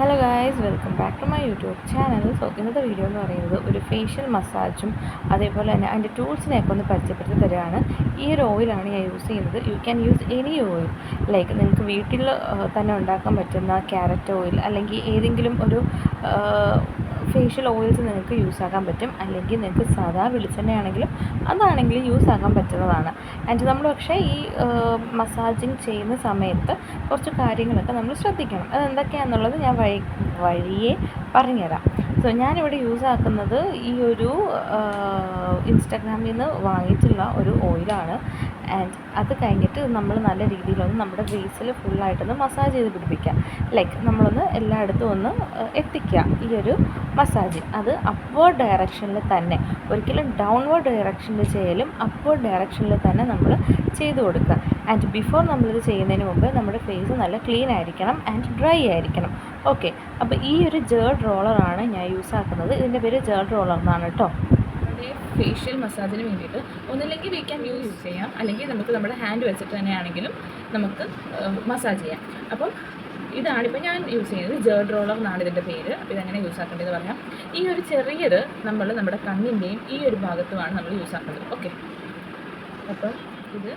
Hello guys welcome back to my YouTube channel so ഇന്നത്തെ video എന്ന് പറയുന്നത് ഒരു ഫേഷ്യൽ മസാജും അതേപോലെ തന്നെ അതിന്റെ ടൂൾസിനെയൊക്കെ ഒന്ന് പരിചയപ്പെടുത്തി തരികയാണ് ഈ ഒരു ഓയിലാണ് ഞാൻ യൂസ് ചെയ്യുന്നത്. You can use any oil like നിങ്ങൾക്ക് വീട്ടിൽ തന്നെ ഉണ്ടാക്കാൻ പറ്റുന്ന ക്യാരറ്റ് ഓയിൽ അല്ലെങ്കിൽ ഏതെങ്കിലും ഒരു ഫേഷ്യൽ ഓയിൽസ് നിങ്ങൾക്ക് യൂസ് ആക്കാൻ പറ്റും. അല്ലെങ്കിൽ നിങ്ങൾക്ക് സാധാ വെളിച്ചെണ്ണയാണെങ്കിലും അതാണെങ്കിലും യൂസ് ആക്കാൻ പറ്റുന്നതാണ്. ആൻഡ് നമ്മൾ പക്ഷേ ഈ മസാജിങ് ചെയ്യുന്ന സമയത്ത് കുറച്ച് കാര്യങ്ങളൊക്കെ നമ്മൾ ശ്രദ്ധിക്കണം. അതെന്തൊക്കെയാണെന്നുള്ളത് ഞാൻ വഴി വഴിയെ പറഞ്ഞുതരാം. സോ ഞാനിവിടെ യൂസ് ആക്കുന്നത് ഈ ഒരു ഇൻസ്റ്റാഗ്രാമിൽ നിന്ന് വാങ്ങിയിട്ടുള്ള ഒരു ഓയിലാണ് ആൻഡ് അത് കഴിഞ്ഞിട്ട് നമ്മൾ നല്ല രീതിയിലൊന്ന് നമ്മുടെ ഫേസിൽ ഫുള്ളായിട്ടൊന്ന് മസാജ് ചെയ്ത് പിടിപ്പിക്കുക. ലൈക്ക് നമ്മളൊന്ന് എല്ലായിടത്തും ഒന്ന് എത്തിക്കുക ഈ ഒരു മസാജ് അത് അപ്വേർഡ് ഡയറക്ഷനിൽ തന്നെ ഒരിക്കലും ഡൗൺവേർഡ് ഡയറക്ഷനിൽ ചെയ്യലും അപ്വേർഡ് ഡയറക്ഷനിൽ തന്നെ നമ്മൾ ചെയ്ത് കൊടുക്കുക. ആൻഡ് ബിഫോർ നമ്മളിത് ചെയ്യുന്നതിന് മുമ്പ് നമ്മുടെ ഫേസ് നല്ല ക്ലീൻ ആയിരിക്കണം ആൻഡ് ഡ്രൈ ആയിരിക്കണം. ഓക്കെ അപ്പോൾ ഈ ഒരു ജേർഡ് റോളറാണ് ഞാൻ യൂസ് ആക്കുന്നത്. ഇതിന്റെ പേര് ജേർഡ് റോളർ എന്നാണ് കേട്ടോ ഫേഷ്യൽ മസാജിന് വേണ്ടിയിട്ട് ഒന്നില്ലെങ്കിൽ വി ക്യാൻ യൂസ് ചെയ്യാം. അല്ലെങ്കിൽ നമുക്ക് നമ്മുടെ ഹാൻഡ് വെച്ചിട്ട് തന്നെയാണെങ്കിലും നമുക്ക് മസാജ് ചെയ്യാം. അപ്പം ഇതാണിപ്പോൾ ഞാൻ യൂസ് ചെയ്യുന്നത്. ജേർഡ് റോളർ എന്നാണ് ഇതിന്റെ പേര്. അപ്പോൾ ഇതെങ്ങനെ യൂസ് ആക്കേണ്ടത് പറയാം. ഈ ഒരു ചെറിയത് നമ്മൾ നമ്മുടെ കണ്ണിന്റെയും ഈ ഒരു ഭാഗത്തുമാണ് നമ്മൾ യൂസ് ആക്കേണ്ടത്. ഓക്കെ അപ്പം ഇത്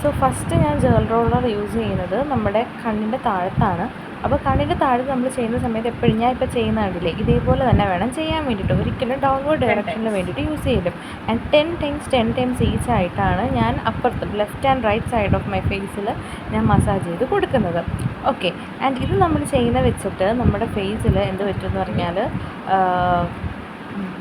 സോ ഫസ്റ്റ് ഞാൻ ജേൾ റോളർ യൂസ് ചെയ്യുന്നത് നമ്മുടെ കണ്ണിന്റെ താഴത്താണ്. അപ്പോൾ കണ്ണിന്റെ താഴത്ത് നമ്മൾ ചെയ്യുന്ന സമയത്ത് എപ്പോഴും ഞാൻ ഇപ്പോൾ ചെയ്യുന്ന കണ്ടില്ലേ ഇതേപോലെ തന്നെ വേണം ചെയ്യാൻ വേണ്ടിയിട്ട്. ഒരിക്കലും ഡൗൺവേർഡ് ഡയറക്ഷനിൽ വേണ്ടിയിട്ട് യൂസ് ചെയ്യലും and ten times ten times each ആയിട്ടാണ് ഞാൻ അപ്പുറത്ത് left and right side of my ഫേസിൽ ഞാൻ മസാജ് ചെയ്ത് കൊടുക്കുന്നത്. ഓക്കെ ആൻഡ് ഇത് നമ്മൾ ചെയ്യുന്ന വെച്ചിട്ട് നമ്മുടെ ഫേസിൽ എന്ത് പറ്റുമെന്ന് പറഞ്ഞാൽ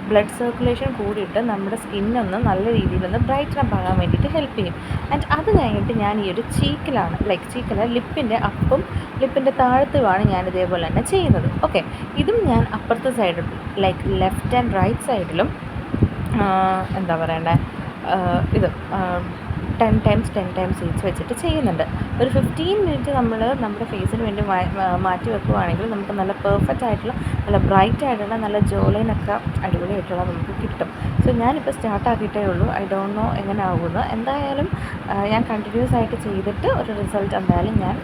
ബ്ലഡ് സർക്കുലേഷൻ കൂടിയിട്ട് നമ്മുടെ സ്കിന്നൊന്ന് നല്ല രീതിയിലൊന്ന് ബ്രൈറ്റൻ അപ്പ് ആകാൻ വേണ്ടിയിട്ട് ഹെൽപ്പ് ചെയ്യും. ആൻഡ് അത് കഴിഞ്ഞിട്ട് ഞാൻ ഈ ഒരു ചീക്കിലാണ് ലൈക്ക് ചീക്കില ലിപ്പിന്റെ അപ്പും ലിപ്പിന്റെ താഴത്തുമാണ് ഞാൻ ഇതേപോലെ തന്നെ ചെയ്യുന്നത്. ഓക്കെ ഇതും ഞാൻ അപ്പുറത്തെ സൈഡിൽ ലൈക്ക് ലെഫ്റ്റ് ആൻഡ് റൈറ്റ് സൈഡിലും എന്താ പറയണ്ടേ? ഇത് ten times ten times each വെച്ചിട്ട് ചെയ്യുന്നുണ്ട്. ഒരു ഫിഫ്റ്റീൻ മിനിറ്റ് നമ്മൾ നമ്മുടെ ഫേസിന് വേണ്ടി മാറ്റി വെക്കുവാണെങ്കിൽ നമുക്ക് നല്ല പെർഫെക്റ്റ് ആയിട്ടുള്ള നല്ല ബ്രൈറ്റ് ആയിട്ടുള്ള നല്ല ജോലൈനൊക്കെ അടിപൊളിയായിട്ടുള്ള നമുക്ക് കിട്ടും. സോ ഞാനിപ്പോൾ സ്റ്റാർട്ട് ആക്കിയിട്ടേ ഉള്ളൂ. ഐ ഡോണ്ട് നോ എങ്ങനെ ആകുമെന്ന് എന്തായാലും ഞാൻ കണ്ടിന്യൂസ് ആയിട്ട് ചെയ്തിട്ട് ഒരു റിസൾട്ട് എന്തായാലും ഞാൻ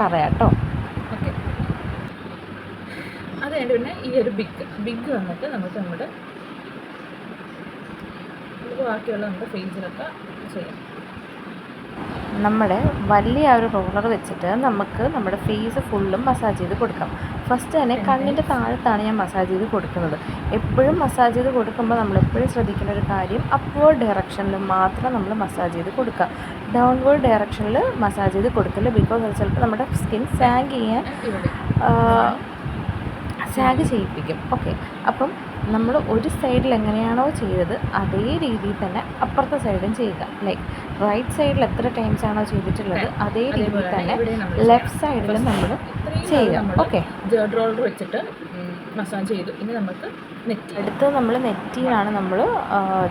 പറയാം കേട്ടോ ഓക്കെ അത് കഴിഞ്ഞ് പിന്നെ ഈ ഒരു ബിഗ് ബിഗ് വന്നിട്ട് നമുക്ക് നമ്മുടെ ബാക്കിയുള്ള നമ്മുടെ ഫേസിലൊക്കെ ചെയ്യാം. നമ്മുടെ വലിയ ആ ഒരു റോളർ വെച്ചിട്ട് നമുക്ക് നമ്മുടെ ഫേസ് ഫുള്ളും മസാജ് ചെയ്ത് കൊടുക്കാം. ഫസ്റ്റ് തന്നെ കണ്ണിന്റെ താഴത്താണ് ഞാൻ മസാജ് ചെയ്ത് കൊടുക്കുന്നത്. എപ്പോഴും മസാജ് ചെയ്ത് കൊടുക്കുമ്പോൾ നമ്മൾ എപ്പോഴും ശ്രദ്ധിക്കേണ്ട ഒരു കാര്യം അപ്വേർഡ് ഡയറക്ഷനിൽ മാത്രം നമ്മൾ മസാജ് ചെയ്ത് കൊടുക്കുക. ഡൗൺവേർഡ് ഡയറക്ഷനിൽ മസാജ് ചെയ്ത് കൊടുക്കില്ല ബിക്കോസ് അത് ചിലപ്പോൾ നമ്മുടെ സ്കിൻ സാങ്ക് ചെയ്യാൻ സാഗ് ചെയ്യിപ്പിക്കും. ഓക്കെ അപ്പം നമ്മൾ ഒരു സൈഡിൽ എങ്ങനെയാണോ ചെയ്തത് അതേ രീതിയിൽ തന്നെ അപ്പുറത്തെ സൈഡും ചെയ്യുക. ലൈക്ക് റൈറ്റ് സൈഡിൽ എത്ര ടൈംസ് ആണോ ചെയ്തിട്ടുള്ളത് അതേ രീതിയിൽ തന്നെ ലെഫ്റ്റ് സൈഡിലും നമ്മൾ ചെയ്യുക. ഓക്കെ ജേർഡ് റോളർ വെച്ചിട്ട് മസാജ് ചെയ്തു. ഇനി നമുക്ക് നെറ്റി അടുത്ത് നമ്മൾ നെറ്റിയിലാണ് നമ്മൾ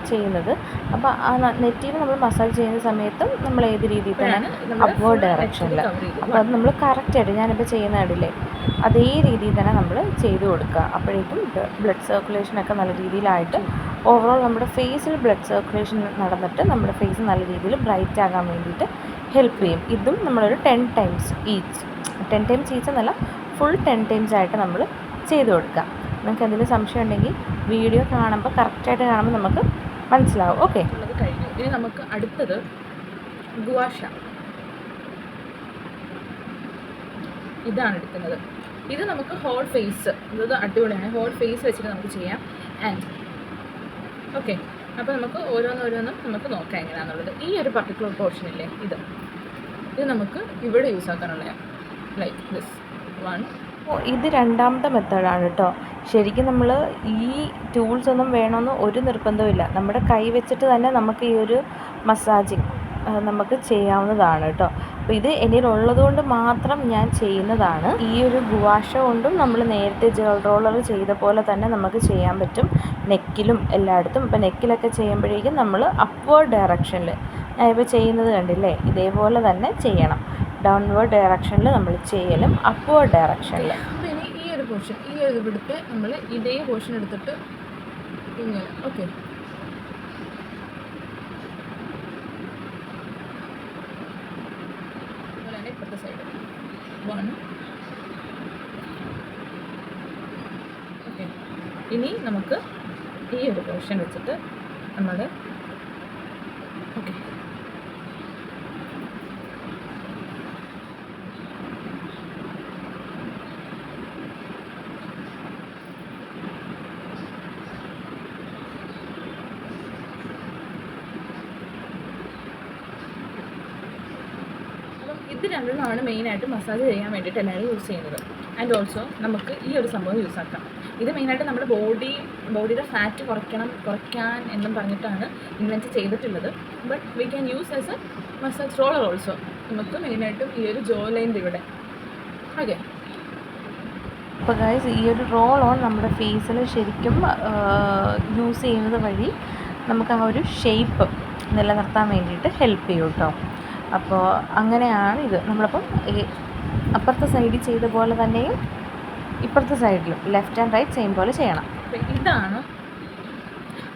ചെയ്യുന്നത്. അപ്പോൾ ആ നെറ്റിയിൽ നമ്മൾ മസാജ് ചെയ്യുന്ന സമയത്തും നമ്മൾ ഏത് രീതിയിൽ തന്നെ അപ്വേർഡ് ഡയറക്ഷനിൽ അപ്പോൾ അത് നമ്മൾ കറക്റ്റായിട്ട് ഞാനിപ്പോൾ ചെയ്യുന്ന കണ്ടില്ലേ അതേ രീതിയിൽ തന്നെ നമ്മൾ ചെയ്തു കൊടുക്കുക. അപ്പോഴേക്കും ബ്ലഡ് സർക്കുലേഷനൊക്കെ നല്ല രീതിയിലായിട്ട് ഓവറോൾ നമ്മുടെ ഫേസിൽ ബ്ലഡ് സർക്കുലേഷൻ നടന്നിട്ട് നമ്മുടെ ഫേസ് നല്ല രീതിയിൽ ബ്രൈറ്റ് ആകാൻ വേണ്ടിയിട്ട് ഹെൽപ്പ് ചെയ്യും. ഇതും നമ്മളൊരു ten times each ten times each എന്നല്ല ഫുൾ ടെൻ ടൈംസ് ആയിട്ട് നമ്മൾ ചെയ്ത് കൊടുക്കുക. നിങ്ങൾക്ക് എന്തെങ്കിലും സംശയം ഉണ്ടെങ്കിൽ വീഡിയോ കാണുമ്പോൾ കറക്റ്റായിട്ട് കാണുമ്പോൾ നമുക്ക് മനസ്സിലാവും. ഓക്കെ? ഇനി നമുക്ക് അടുത്തത് ഗുവാഷ. ഇതാണ് എടുക്കുന്നത്. ഇത് നമുക്ക് ഹോൾ ഫേസ് ഇത് അടിപൊളിയാണ്. ഹോൾ ഫേസ് വെച്ചിട്ട് നമുക്ക് ചെയ്യാം. ആൻഡ് ഓക്കെ അപ്പോൾ നമുക്ക് ഓരോന്നോരോന്നും നമുക്ക് നോക്കാം എങ്ങനെയാണെന്നുള്ളത് ഈ ഒരു പർട്ടിക്കുലർ പോർഷൻ ഇല്ലേ? ഇത്. ഇത് നമുക്ക് ഇവിടെ യൂസ് ആക്കാനുള്ളതാണ്. ലൈക്ക് ദിസ് വൺ അപ്പോൾ ഇത് രണ്ടാമത്തെ മെത്തേഡാണ് കേട്ടോ ശരിക്കും നമ്മൾ ഈ ടൂൾസ് ഒന്നും വേണമെന്ന് ഒരു നിർബന്ധമില്ല നമ്മുടെ കൈ വെച്ചിട്ട് തന്നെ നമുക്ക് ഈ ഒരു മസാജിങ് നമുക്ക് ചെയ്യാവുന്നതാണ് കേട്ടോ അപ്പോൾ ഇത് എന്നിലുള്ളത് കൊണ്ട് മാത്രം ഞാൻ ചെയ്യുന്നതാണ്. ഈ ഒരു ഗുവാഷ കൊണ്ടും നമ്മൾ നേരത്തെ ജെൽ റോളർ ചെയ്ത പോലെ തന്നെ നമുക്ക് ചെയ്യാൻ പറ്റും. നെക്കിലും എല്ലായിടത്തും. ഇപ്പോൾ നെക്കിലൊക്കെ ചെയ്യുമ്പോഴേക്കും നമ്മൾ അപ്വേർഡ് ഡയറക്ഷനിൽ ഞാൻ ഇപ്പോൾ ചെയ്യുന്നത് കണ്ടില്ലേ? ഇതേപോലെ തന്നെ ചെയ്യണം. ഡൗൺവേർഡ് ഡയറക്ഷനിൽ നമ്മൾ ചെയ്യലും അപ്വേർഡ് ഡയറക്ഷനിൽ ഇനി ഈ ഒരു പോർഷൻ ഈ ഒരു ഇവിടുത്തെ നമ്മൾ ഇതേ പോർഷൻ എടുത്തിട്ട് ഇങ്ങനെ ഓക്കെ ഇനി നമുക്ക് ഈ ഒരു പോർഷൻ വെച്ചിട്ട് നമ്മൾ ഓക്കെ അപ്പം ഇത് രണ്ടെണ്ണമാണ് മെയിനായിട്ട് മസാജ് ചെയ്യാൻ വേണ്ടിയിട്ട് എല്ലാവരും യൂസ് ചെയ്യുന്നത്. ആൻഡ് ഓൾസോ നമുക്ക് ഈ ഒരു സംഭവം യൂസ് ആക്കാം. ഇത് മെയിനായിട്ട് നമ്മുടെ ബോഡി ബോഡിയുടെ ഫാറ്റ് കുറയ്ക്കണം കുറയ്ക്കാൻ എന്നും പറഞ്ഞിട്ടാണ് ഇൻവെന്റ് ചെയ്തിട്ടുള്ളത്. But we can use as a massage roller also നമുക്ക് മെയിനായിട്ടും ഈ ഒരു ജോ ലൈന്റെ ഇവിടെ. ഓക്കെ അപ്പോൾ ഗൈസ് ഈ ഒരു റോൾ ഓൺ നമ്മുടെ ഫേസിൽ ശരിക്കും യൂസ് ചെയ്യുന്നത് വഴി നമുക്ക് ആ ഒരു ഷേപ്പ് നിലനിർത്താൻ വേണ്ടിയിട്ട് ഹെൽപ്പ് ചെയ്യും കേട്ടോ അപ്പോൾ അങ്ങനെയാണ് ഇത്. നമ്മളിപ്പം അപ്പുറത്തെ സൈഡിൽ ചെയ്ത പോലെ തന്നെയും ഇപ്പുറത്തെ സൈഡിലും ലെഫ്റ്റ് ആൻഡ് റൈറ്റ് സെയിം പോലെ ചെയ്യണം. ഇതാണ്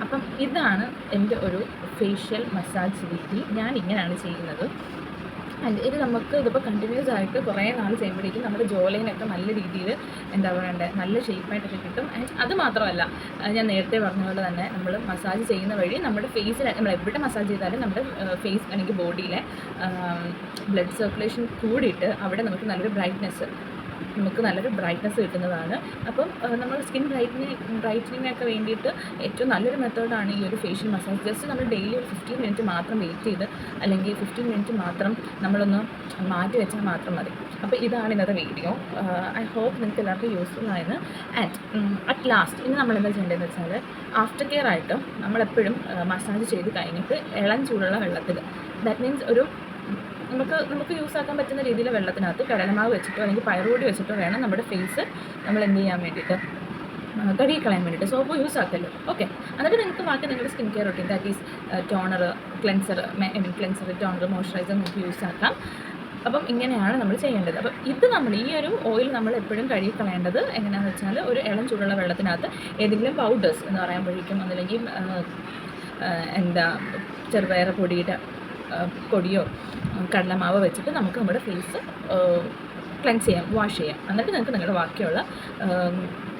അപ്പം ഇതാണ് എന്റെ ഒരു ഫേഷ്യൽ മസാജ് രീതി. ഞാൻ ഇങ്ങനെയാണ് ചെയ്യുന്നത്. ആൻഡ് ഇത് നമുക്ക് ഇതിപ്പോൾ കണ്ടിന്യൂസ് ആയിട്ട് കുറേ നാൾ ചെയ്യുമ്പോഴേക്കും നമ്മുടെ ജോലൈനൊക്കെ നല്ല രീതിയിൽ എന്താ പറയണ്ടേ നല്ല ഷേപ്പായിട്ടൊക്കെ കിട്ടും. ആൻഡ് അത് മാത്രമല്ല ഞാൻ നേരത്തെ പറഞ്ഞ പോലെ തന്നെ നമ്മൾ മസാജ് ചെയ്യുന്ന വഴി നമ്മുടെ ഫേസിൽ നമ്മൾ എവിടെ മസാജ് ചെയ്താലും നമ്മുടെ ഫേസ് അല്ലെങ്കിൽ ബോഡിയിലെ ബ്ലഡ് സർക്കുലേഷൻ കൂടിയിട്ട് അവിടെ നമുക്ക് നല്ലൊരു ബ്രൈറ്റ്നെസ് നമുക്ക് നല്ലൊരു ബ്രൈറ്റ്നസ് കിട്ടുന്നതാണ്. അപ്പം നമ്മൾ സ്കിൻ ബ്രൈറ്റ്നിങ് ബ്രൈറ്റനിങ്ങിനൊക്കെ വേണ്ടിയിട്ട് ഏറ്റവും നല്ലൊരു മെത്തേഡാണ് ഈ ഒരു ഫേഷ്യൽ മസാജ് ജസ്റ്റ് നമ്മൾ ഡെയിലി ഒരു ഫിഫ്റ്റീൻ മിനിറ്റ് മാത്രം വെയിറ്റ് ചെയ്ത് അല്ലെങ്കിൽ ഫിഫ്റ്റീൻ മിനിറ്റ് മാത്രം നമ്മളൊന്ന് മാറ്റി വെച്ചാൽ മാത്രം മതി. അപ്പോൾ ഇതാണ് ഇന്നത്തെ വീഡിയോ ഐ ഹോപ്പ് നിങ്ങൾക്ക് എല്ലാവർക്കും യൂസ്ഫുൾ ആയെന്ന്. ആൻഡ് അറ്റ് ലാസ്റ്റ് ഇനി നമ്മൾ എന്താ ചെയ്യേണ്ടതെന്ന് വെച്ചാൽ ആഫ്റ്റർ കെയർ ആയിട്ട് നമ്മളെപ്പോഴും മസാജ് ചെയ്ത് കഴിഞ്ഞിട്ട് ഇളം ചൂടുള്ള വെള്ളത്തിൽ ദാറ്റ് മീൻസ് ഒരു നമുക്ക് നമുക്ക് യൂസ് ആക്കാൻ പറ്റുന്ന രീതിയിൽ വെള്ളത്തിനകത്ത് കടലമാവ് വെച്ചിട്ടോ അല്ലെങ്കിൽ പയറുപൊടി വെച്ചിട്ടോ വേണം നമ്മുടെ ഫേസ് നമ്മൾ എന്ത് ചെയ്യാൻ വേണ്ടിയിട്ട്. കഴുകി കളയാൻ വേണ്ടിയിട്ട്. Soap use ആക്കല്ലോ. ഓക്കെ എന്നിട്ട് നിങ്ങൾക്ക് ബാക്കി നിങ്ങളുടെ skin care routine that is toner cleanser I mean cleanser toner moisturiser നിങ്ങൾക്ക് യൂസ് ആക്കാം. അപ്പം ഇങ്ങനെയാണ് നമ്മൾ ചെയ്യേണ്ടത്. അപ്പം ഇത് നമ്മൾ ഈ ഒരു ഓയിൽ നമ്മൾ എപ്പോഴും കഴുകി കളയേണ്ടത് എങ്ങനെയാണെന്ന് വെച്ചാൽ ഒരു ഇളം ചൂടുള്ള വെള്ളത്തിനകത്ത് ഏതെങ്കിലും പൗഡേഴ്സ് എന്ന് പറയുമ്പോഴേക്കും ആ, എന്താ ചെറുപയർ പൊടിയുടെ പൊടിയോ കടലമാവോ വെച്ചിട്ട് നമുക്ക് നമ്മുടെ ഫേസ് ക്ലെൻസ് ചെയ്യാം വാഷ് ചെയ്യാം. എന്നിട്ട് നിങ്ങൾക്ക് നിങ്ങളുടെ ബാക്കിയുള്ള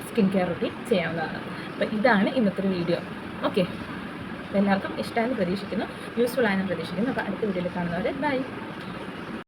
സ്കിൻ കെയർ റൊട്ടീൻ ചെയ്യാവുന്നതാണ്. അപ്പോൾ ഇതാണ് ഇന്നത്തെ വീഡിയോ ഓക്കെ എല്ലാവർക്കും ഇഷ്ടമായെന്ന് പ്രതീക്ഷിക്കുന്നു. യൂസ്ഫുൾ ആയെന്ന് പ്രതീക്ഷിക്കുന്നു. അപ്പോൾ അടുത്ത വീഡിയോയിൽ കാണുന്നവരെ ബൈ